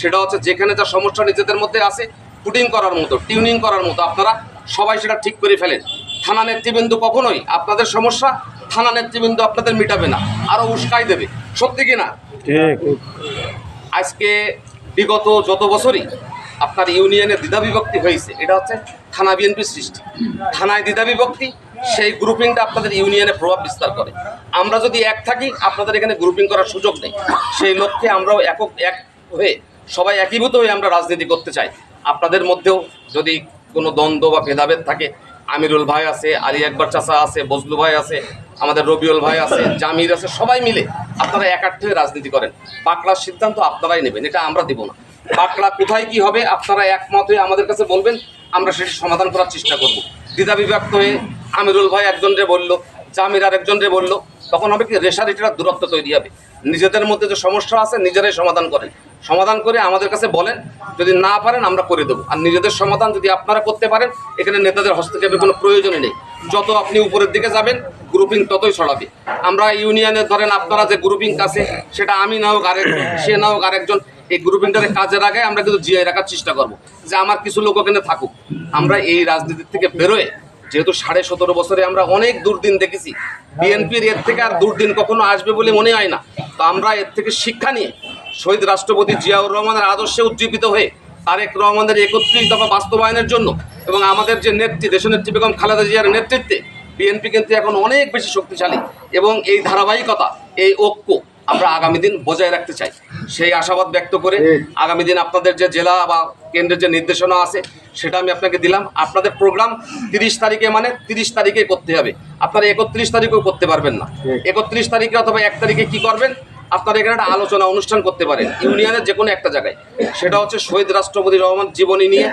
সেটা হচ্ছে যেখানে যা সমস্যা নিজেদের মধ্যে আছে পুটিং করার মতো টিউনিং করার মতো আপনারা সবাই সেটা ঠিক করে ফেলেন। থানা নেতৃবৃন্দ কখনোই আপনাদের সমস্যা থানা নেতৃবৃন্দ আপনাদের মিটাবে না আরও উস্কাই দেবে। সত্যি কি না? আজকে বিগত যত বছরই আপনার ইউনিয়নে দ্বিধাবিভক্তি হয়েছে এটা হচ্ছে থানা বিএনপির সৃষ্টি। থানায় দ্বিধাবিভক্তি সেই গ্রুপিংটা আপনাদের ইউনিয়নে প্রভাব বিস্তার করে। আমরা যদি এক থাকি আপনাদের এখানে গ্রুপিং করার সুযোগ নেই। সেই লক্ষ্যে আমরাও একক এক হয়ে সবাই একীভূত হয়ে আমরা রাজনীতি করতে চাই। আপনাদের মধ্যেও যদি কোনো দ্বন্দ্ব বা ভেদাভেদ থাকে, আমিরুল ভাই আছে, আলী একবার চাচা আছে, বজলু ভাই আছে, আমাদের রবিউল ভাই আছে, জামির আছে, সবাই মিলে আপনারা একাঠ হয়ে রাজনীতি করেন। বাকলার সিদ্ধান্ত আপনারাই নেবেন, এটা আমরা দিব না। বাকলা কোথায় কি হবে, আপনারা একমত হয়ে আমাদের কাছে বলবেন, আমরা সেটি সমাধান করার চেষ্টা করব। দ্বিধা বিভক্ত হয়ে আমিরুল ভাই একজনরে বলল, জামির আর একজনরে বলল তখন হবে কি? রেশারেটিরা দূরত্ব তৈরি হবে। নিজেদের মধ্যে যে সমস্যা আছে, নিজেরাই সমাধান করেন। সমাধান করে আমাদের কাছে বলেন, যদি না পারেন আমরা করে দেবো। আর নিজেদের সমাধান যদি আপনারা করতে পারেন, এখানে নেতাদের হস্তক্ষেপের কোনো প্রয়োজনই নেই। যত আপনি উপরের দিকে যাবেন গ্রুপিং ততই ছড়াবে। আমরা ইউনিয়নে ধরেন আপনারা যে গ্রুপিং কাছে সেটা আমি না হোক আরেকজন সে না হোক আরেকজন, এই গ্রুপিংটাকে কাজের আগে আমরা কিন্তু জিয়াই রাখার চেষ্টা করব। যে আমার কিছু লোক ওখানে থাকুক। আমরা এই রাজনীতির থেকে বেরোয়, যেহেতু সাড়ে সতেরো বছরে আমরা অনেক দুর্দিন দেখেছি বিএনপির এর থেকে আর দুর্দিন কখনো আসবে বলে মনে হয় না। তো আমরা এর থেকে শিক্ষা নিয়ে শহীদ রাষ্ট্রপতি জিয়াউর রহমানের আদর্শে উজ্জীবিত হয়ে তারেক রহমানের একত্রিশ দফা বাস্তবায়নের জন্য এবং আমাদের যে নেত্রী, দেশনেত্রী বেগম খালেদা জিয়ার নেতৃত্বে বিএনপি কিন্তু এখন অনেক বেশি শক্তিশালী এবং এই ধারাবাহিকতা, এই ঐক্য আমরা আগামী দিন বজায় রাখতে চাই। সেই আশাবাদ ব্যক্ত করে আগামী দিন আপনাদের যে জেলা বা কেন্দ্রের যে নির্দেশনা আছে সেটা আমি আপনাকে দিলাম। আপনাদের প্রোগ্রাম তিরিশ তারিখে মানে তিরিশ তারিখে করতে হবে। আপনারা একত্রিশ তারিখেও করতে পারবেন না। একত্রিশ তারিখে অথবা এক তারিখে কি করবেন? আপনারা এখানে একটা আলোচনা অনুষ্ঠান করতে পারেন। ইউনিয়নের যে কোনো একটা জায়গায়। সেটা হচ্ছে শহীদ রাষ্ট্রপতি রহমান জীবনী নিয়ে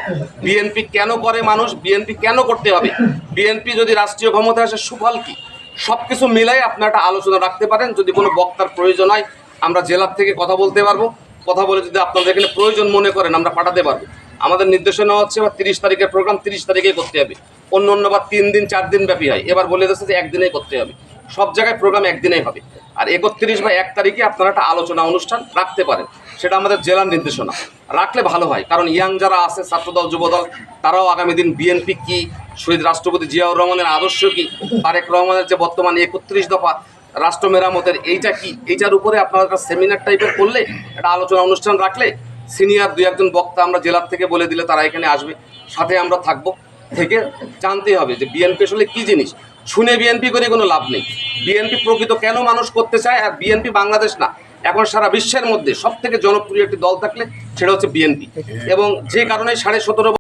বিএনপি কেন করে মানুষ? বিএনপি কেন করতে হবে? বিএনপি যদি রাষ্ট্রীয় ক্ষমতা আসে সুফল কি? সব কিছু মিলাই আপনারা একটা আলোচনা রাখতে পারেন। যদি কোনো বক্তার প্রয়োজন হয়, আমরা জেলার থেকে কথা বলতে পারব। কথা বলে যদি আপনাদের এখানে প্রয়োজন মনে করেন, আমরা পাঠাতে পারব। আমাদের নির্দেশনা হচ্ছে এবার তিরিশ তারিখের প্রোগ্রাম তিরিশ তারিখেই করতে হবে। অন্য অন্য বা তিন দিন, চার দিন ব্যাপী হয়। এবার বলে দিচ্ছে যে একদিনেই করতে হবে। সব জায়গায় প্রোগ্রাম একদিনেই হবে। আর একত্রিশ বা এক তারিখে আপনারা একটা আলোচনা অনুষ্ঠান রাখতে পারেন। সেটা আমাদের জেলার নির্দেশনা। রাখলে ভালো হয়, কারণ ইয়াং যারা আছে, ছাত্রদল, যুবদল, তারাও আগামী দিন বিএনপি কি, শহীদ রাষ্ট্রপতি জিয়াউর রহমানের আদর্শ কি, তারেক রহমানের যে বর্তমানে একত্রিশ দফা রাষ্ট্র মেরামতের এইটা কি, এইটার উপরে আপনারা একটা সেমিনার টাইপের করলে, একটা আলোচনা অনুষ্ঠান রাখলে সিনিয়র দু একজন বক্তা আমরা জেলার থেকে বলে দিলে তারা এখানে আসবে, সাথে আমরা থাকব। থেকে জানতে হবে যে বিএনপি আসলে কী জিনিস। শুনে বিএনপি করে কোনো লাভ নেই। বিএনপি প্রকৃত কেন মানুষ করতে চায় আর বিএনপি বাংলাদেশ না? এখন সারা বিশ্বের মধ্যে সব থেকে জনপ্রিয় একটি দল থাকলে সেটা হচ্ছে বিএনপি এবং যে কারণে সাড়ে সতেরো